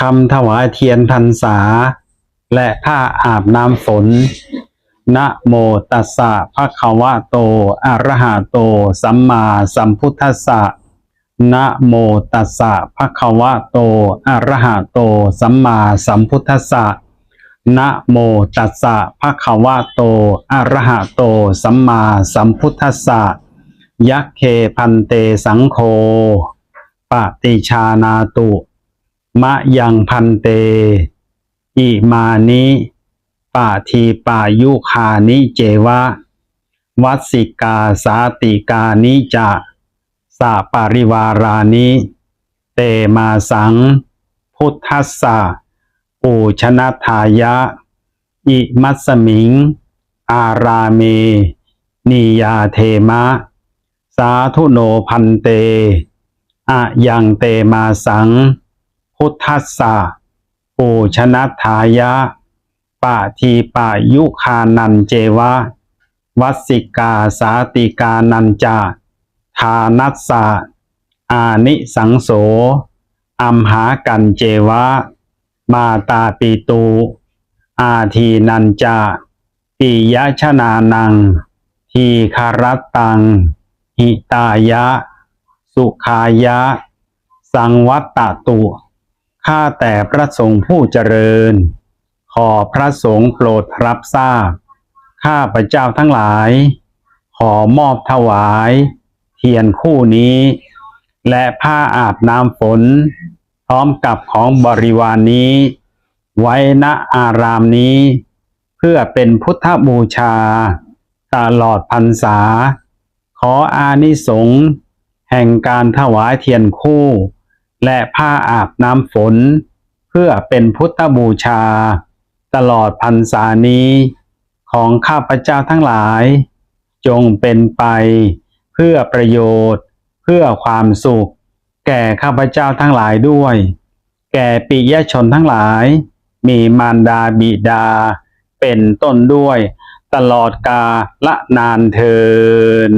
คำถวายเทียนพรรษา และผ้าอาบน้ำฝน นะโมตัสสะภะคะวะโต อะระหะโต สัมมาสัมพุทธัสสะ นะโมตัสสะภะคะวะโต อะระหะโต สัมมาสัมพุทธัสสะ นะโมตัสสะภะคะวะโต อะระหะโต สัมมาสัมพุทธัสสะ ยัคเคพันเตสังโฆปฏิชานาตุ มะยังพันเต อิมานิปาทีปายุคานิเจวะ วัสสิกาสาติกานิจะสาปาริวารานิเตมาสัง พุทธัสสะปูชนะทายะ อิมัสสมิง อาราเมนิยาเทมะ สาธุโนพันเตอะยังเตมาสัง พุทธัสสะปูชนะทายะปาทีปายุคานันเจวะ วัสสิกาสาติกานันจาทานัสสะอานิสังโสอัมหากันเจวะ มาตาปีตู อาทีนันจาปิยชนานัง ทีคารตัง หิตายะ สุขายะ สังวัตตตุ ข้าแต่พระสงฆ์ผู้เจริญ ขอพระสงฆ์โปรดรับทราบ ข้าพระเจ้าทั้งหลาย ขอมอบถวาย เทียนคู่นี้ และผ้าอาบน้ำฝน พร้อมกับของบริวารนนี้ ไว้ณอารามนี้ เพื่อเป็นพุทธบูชา ตลอดพรรษา ขออานิสงส์แห่งการถวายเทียนคู่ และผ้าอาบน้ำฝน เพื่อเป็นพุทธบูชา ตลอดพรรษานี้ ของข้าพเจ้าทั้งหลาย จงเป็นไป เพื่อประโยชน์ เพื่อความสุข แก่ข้าพเจ้าทั้งหลายด้วย แก่ปิยชนทั้งหลาย มีมารดาบิดา เป็นต้นด้วย ตลอดกาละนานเทิน